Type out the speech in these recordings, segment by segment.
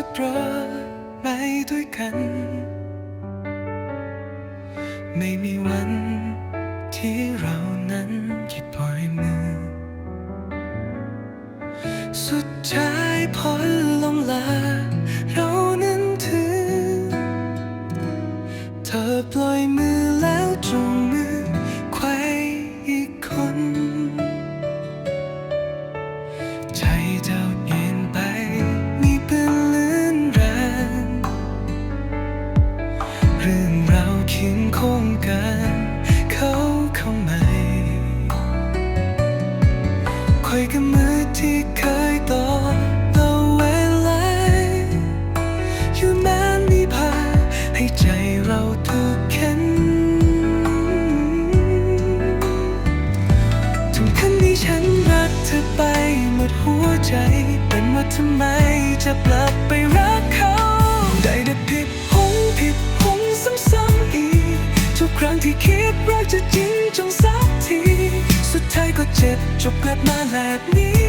จะเปลอไปด้วยกัน ไม่มีวันที่เรา เราถูกเข็นถึงขั้นที่ฉันรักเธอไปหมดหัวใจ เป็นว่าทำไมจะกลับไปรักเขา ได้แต่ผิดหงผิดหงซ้ำๆอีก ทุกครั้งที่คิดรักจะจริงจงสักที สุดท้ายก็เจ็บจบกลับมาแบบนี้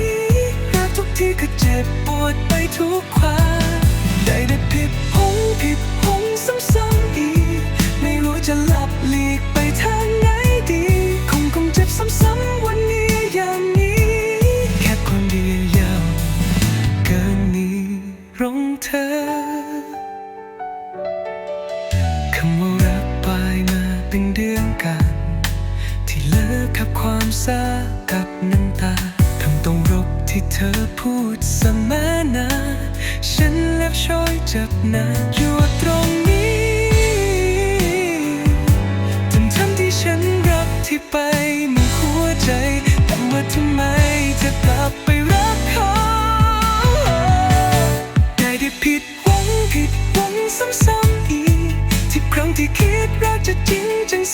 รักทุกทีก็เจ็บปวดไปทุกความได้แต่ผิดหงำว่ารักปลายมาเป็นเดือนกัน ที่เลิกกับความซากับน้ำตาคำตรงรบที่เธอพูดเสมอนาฉันเล็บช้อยจับนะอยู่ตรงนี้ทั้งทั้งที่ฉันรักที่ไป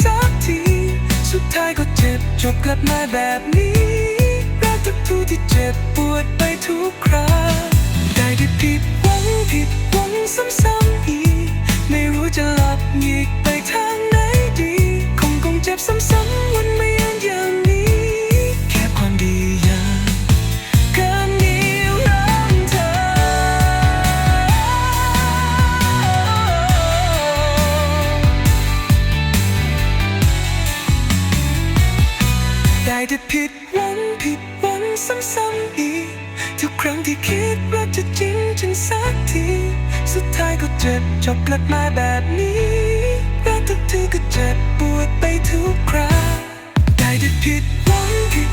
สักที สุดท้ายก็เจ็บจบกลับมาแบบนี้รักทุกทูที่เจ็บปวดไปทุกคราได้ได้ผิดหวังผิดหวังซ้ำ แต่ผิดหวังผิดหวังซ้ำๆอีกทุกครั้งที่คิดว่าจะจริงจนสักที สุดท้ายก็เจ็บจบกลับมาแบบนี้รักทุกทีก็เจ็บปวดไปทุกครั้งได้แต่ผิดหวังผิด